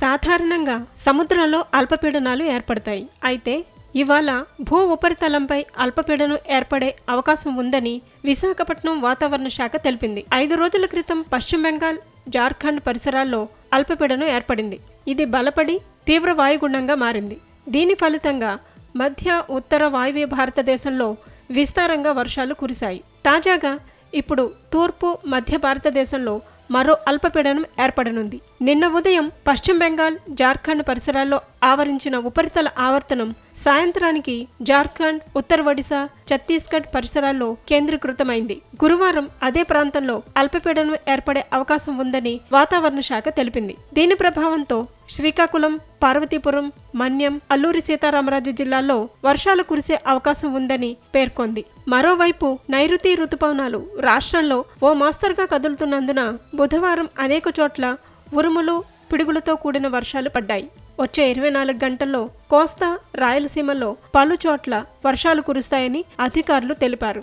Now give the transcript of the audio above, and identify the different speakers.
Speaker 1: సాధారణంగా సముద్రంలో అల్పపీడనాలు ఏర్పడతాయి. అయితే ఇవాళ భూ ఉపరితలంపై అల్పపీడనం ఏర్పడే అవకాశం ఉందని విశాఖపట్నం వాతావరణ శాఖ తెలిపింది. ఐదు రోజుల క్రితం పశ్చిమ బెంగాల్ జార్ఖండ్ పరిసరాల్లో అల్పపీడనం ఏర్పడింది. ఇది బలపడి తీవ్ర వాయుగుండంగా మారింది. దీని ఫలితంగా మధ్య ఉత్తర వాయువ్య భారతదేశంలో విస్తారంగా వర్షాలు కురిశాయి. తాజాగా ఇప్పుడు తూర్పు మధ్య భారతదేశంలో మరో అల్పపీడనం ఏర్పడనుంది. నిన్న ఉదయం పశ్చిమ బెంగాల్ జార్ఖండ్ పరిసరాల్లో ఆవరించిన ఉపరితల ఆవర్తనం సాయంత్రానికి జార్ఖండ్ ఉత్తర ఒడిశా ఛత్తీస్గఢ్ పరిసరాల్లో కేంద్రీకృతమైంది. గురువారం అదే ప్రాంతంలో అల్పపీడనం ఏర్పడే అవకాశం ఉందని వాతావరణ శాఖ తెలిపింది. దీని ప్రభావంతో శ్రీకాకుళం పార్వతీపురం మన్యం అల్లూరి సీతారామరాజు జిల్లాల్లో వర్షాలు కురిసే అవకాశం ఉందని పేర్కొంది. మరోవైపు నైరుతి రుతుపవనాలు రాష్ట్రంలో ఓ మాస్తరుగా కదులుతున్నందున బుధవారం అనేక చోట్ల ఉరుములు పిడుగులతో కూడిన వర్షాలు పడ్డాయి. వచ్చే ఇరవై నాలుగు గంటల్లో కోస్తా రాయలసీమలో పలు చోట్ల వర్షాలు కురుస్తాయని అధికారులు తెలిపారు.